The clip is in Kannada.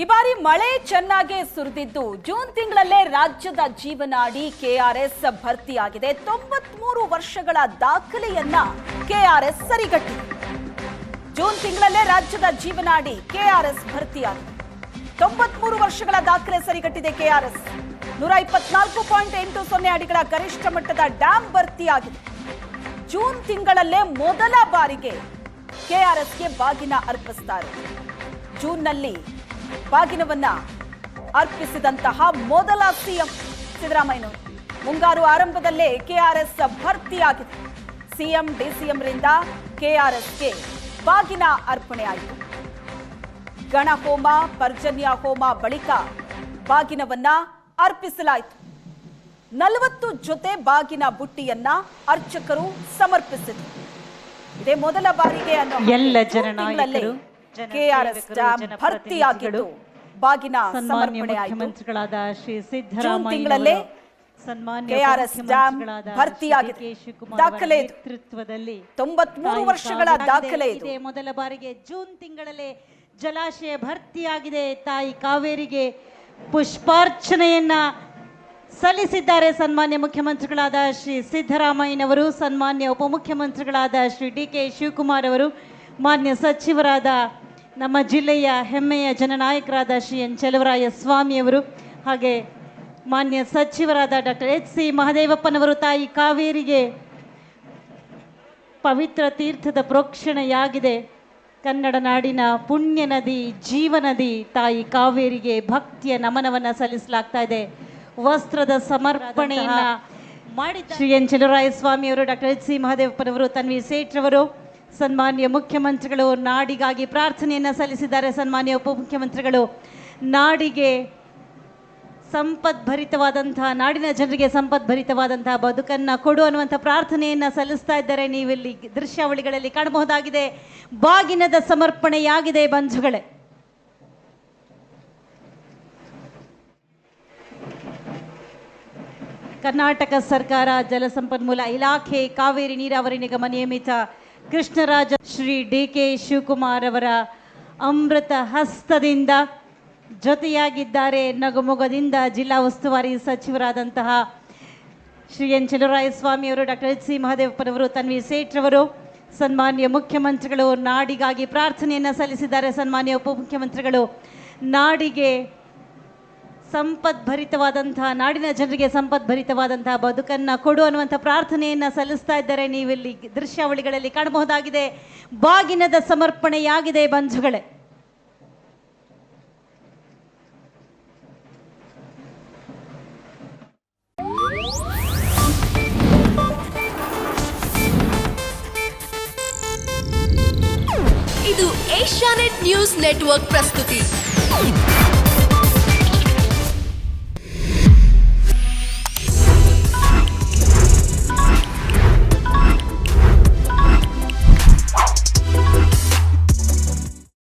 ಈ ಬಾರಿ ಮಳೆ ಚೆನ್ನಾಗೇ ಸುರಿದಿದ್ದು. ಜೂನ್ ತಿಂಗಳಲ್ಲೇ ರಾಜ್ಯದ ಜೀವನಾಡಿ ಕೆಆರ್ಎಸ್ ಭರ್ತಿಯಾಗಿದೆ ತೊಂಬತ್ಮೂರು ವರ್ಷಗಳ ದಾಖಲೆಯನ್ನ ಕೆಆರ್ಎಸ್ ಸರಿಗಟ್ಟಿದೆ. ಜೂನ್ ತಿಂಗಳಲ್ಲೇ ರಾಜ್ಯದ ಜೀವನಾಡಿ ಕೆಆರ್ಎಸ್ ಭರ್ತಿಯಾಗಿದೆ. ತೊಂಬತ್ಮೂರು ವರ್ಷಗಳ ದಾಖಲೆ ಸರಿಗಟ್ಟಿದೆ ಕೆಆರ್ಎಸ್. ನೂರ ಇಪ್ಪತ್ನಾಲ್ಕು ಪಾಯಿಂಟ್ ಎಂಟು ಸೊನ್ನೆ ಅಡಿಗಳ ಗರಿಷ್ಠ ಮಟ್ಟದ ಡ್ಯಾಂ ಭರ್ತಿಯಾಗಿದೆ. ಜೂನ್ ತಿಂಗಳಲ್ಲೇ ಮೊದಲ ಬಾರಿಗೆ ಕೆಆರ್ಎಸ್ಗೆ ಬಾಗಿನ ಅರ್ಪಿಸ್ತಾರೆ. ಜೂನ್ನಲ್ಲಿ ಬಾಗಿನವನ್ನ ಅರ್ಪಿಸಿದಂತಹ ಮೊದಲ ಸಿಎಂ ಸಿದ್ದರಾಮಯ್ಯನವರು ಮುಂಗಾರು ಆರಂಭದಲ್ಲೇ ಕೆಆರ್ಎಸ್ ಭರ್ತಿಯಾಗಿದೆ. ಸಿಎಂ ಡಿಸಿಎಂರಿಂದ ಕೆಆರ್ಎಸ್ಗೆ ಬಾಗಿನ ಅರ್ಪಣೆ ಆಯಿತು ಗಣಹೋಮ ಪರ್ಜನ್ಯ ಹೋಮ ಬಳಿಕ ಬಾಗಿನವನ್ನ ಅರ್ಪಿಸಲಾಯಿತು. ನಲವತ್ತು ಜೊತೆ ಬಾಗಿನ ಬುಟ್ಟಿಯನ್ನ ಅರ್ಚಕರು ಸಮರ್ಪಿಸಿದರು. ಇದೇ ಮೊದಲ ಬಾರಿಗೆ ಅನ್ನೋ ಎಲ್ಲ ಕೆಆರ್ಎಸ್ ಡ್ಯಾಂ ಭರ್ತಿಯಾಗಿದ್ದು ಬಾಗಿನ ಮುಖ್ಯಮಂತ್ರಿಗಳಾದ ಶ್ರೀ ಸಿದ್ದರಾಮಯ್ಯ ಡ್ಯಾಮ್ ಮುಖ್ಯಮಂತ್ರಿಗಳಾದ ಭರ್ತಿಯಾಗಿದೆ. ದಾಖಲೆ ನೇತೃತ್ವದಲ್ಲಿ ತೊಂಬತ್ಮೂರು ವರ್ಷಗಳ ದಾಖಲೆ ಇದು ಮೊದಲ ಬಾರಿಗೆ ಜೂನ್ ತಿಂಗಳಲ್ಲೇ ಜಲಾಶಯ ಭರ್ತಿಯಾಗಿದೆ. ತಾಯಿ ಕಾವೇರಿಗೆ ಪುಷ್ಪಾರ್ಚನೆಯನ್ನ ಸಲ್ಲಿಸಿದ್ದಾರೆ ಸನ್ಮಾನ್ಯ ಮುಖ್ಯಮಂತ್ರಿಗಳಾದ ಶ್ರೀ ಸಿದ್ದರಾಮಯ್ಯನವರು ಸನ್ಮಾನ್ಯ ಉಪಮುಖ್ಯಮಂತ್ರಿಗಳಾದ ಶ್ರೀ ಡಿ ಕೆ ಶಿವಕುಮಾರ್ ಅವರು ಮಾನ್ಯ ಸಚಿವರಾದ ನಮ್ಮ ಜಿಲ್ಲೆಯ ಹೆಮ್ಮೆಯ ಜನನಾಯಕರಾದ ಶ್ರೀ ಎನ್ ಚಲವರಾಯ ಸ್ವಾಮಿಯವರು ಹಾಗೆ ಮಾನ್ಯ ಸಚಿವರಾದ ಡಾಕ್ಟರ್ ಎಚ್ ಸಿ ಮಹದೇವಪ್ಪನವರು ತಾಯಿ ಕಾವೇರಿಗೆ ಪವಿತ್ರ ತೀರ್ಥದ ಪ್ರೋಕ್ಷಣೆಯಾಗಿದೆ. ಕನ್ನಡ ನಾಡಿನ ಪುಣ್ಯ ನದಿ ಜೀವನದಿ ತಾಯಿ ಕಾವೇರಿಗೆ ಭಕ್ತಿಯ ನಮನವನ್ನು ಸಲ್ಲಿಸಲಾಗ್ತಾ ಇದೆ. ವಸ್ತ್ರದ ಸಮರ್ಪಣೆಯನ್ನು ಮಾಡಿ ಶ್ರೀ ಎನ್ ಸ್ವಾಮಿ ಸ್ವಾಮಿಯವರು ಡಾಕ್ಟರ್ ಎಚ್ ಸಿ ಮಹದೇವಪ್ಪನವರು ತನ್ವಿ ಸೇಠ್ರವರು ಸನ್ಮಾನ್ಯ ಮುಖ್ಯಮಂತ್ರಿಗಳು ನಾಡಿಗಾಗಿ ಪ್ರಾರ್ಥನೆಯನ್ನು ಸಲ್ಲಿಸಿದ್ದಾರೆ. ಸನ್ಮಾನ್ಯ ಉಪಮುಖ್ಯಮಂತ್ರಿಗಳು, ನಾಡಿಗೆ ಸಂಪದ್ಭರಿತವಾದಂತಹ, ನಾಡಿನ ಜನರಿಗೆ ಸಂಪದ್ಭರಿತವಾದಂತಹ ಬದುಕನ್ನ ಕೊಡು ಅನ್ನುವಂಥ ಪ್ರಾರ್ಥನೆಯನ್ನು ಸಲ್ಲಿಸ್ತಾ ಇದ್ದಾರೆ. ನೀವಿಲ್ಲಿ ದೃಶ್ಯಾವಳಿಗಳಲ್ಲಿ ಕಾಣಬಹುದಾಗಿದೆ. ಬಾಗಿನದ ಸಮರ್ಪಣೆಯಾಗಿದೆ ಬಂಧುಗಳೇ. ಕರ್ನಾಟಕ ಸರ್ಕಾರ ಜಲಸಂಪನ್ಮೂಲ ಇಲಾಖೆ ಕಾವೇರಿ ನೀರಾವರಿ ನಿಗಮ ನಿಯಮಿತ ಕೃಷ್ಣರಾಜ ಶ್ರೀ ಡಿ ಕೆ ಶಿವಕುಮಾರ್ ಅವರ ಅಮೃತ ಹಸ್ತದಿಂದ ಜೊತೆಯಾಗಿದ್ದಾರೆ ನಗುಮೊಗದಿಂದ ಜಿಲ್ಲಾ ಉಸ್ತುವಾರಿ ಸಚಿವರಾದಂತಹ ಶ್ರೀ ಎನ್ ಸ್ವಾಮಿ ಅವರು, ಡಾಕ್ಟರ್ ಎಚ್ ಸಿ ಮಹದೇವಪ್ಪನವರು, ತನ್ವಿ ಸೇಠ್ರವರು ಸನ್ಮಾನ್ಯ ಮುಖ್ಯಮಂತ್ರಿಗಳು ನಾಡಿಗಾಗಿ ಪ್ರಾರ್ಥನೆಯನ್ನು ಸಲ್ಲಿಸಿದ್ದಾರೆ. ಸನ್ಮಾನ್ಯ ಉಪಮುಖ್ಯಮಂತ್ರಿಗಳು ನಾಡಿಗೆ ಸಂಪದ್ಭರಿತವಾದಂತಹ ನಾಡಿನ ಜನರಿಗೆ ಸಂಪದ್ಭರಿತವಾದಂತಹ ಬದುಕನ್ನ ಕೊಡು ಅನ್ನುವಂಥ ಪ್ರಾರ್ಥನೆಯನ್ನ ಸಲ್ಲಿಸ್ತಾ ಇದ್ದಾರೆ. ನೀವಿಲ್ಲಿ ದೃಶ್ಯಾವಳಿಗಳಲ್ಲಿ ಕಾಣಬಹುದಾಗಿದೆ. ಬಾಗಿನದ ಸಮರ್ಪಣೆಯಾಗಿದೆ ಬಂಧುಗಳೇ. ಇದು ಏಷ್ಯಾನೆಟ್ ನ್ಯೂಸ್ ನೆಟ್ವರ್ಕ್ ಪ್ರಸ್ತುತಿ.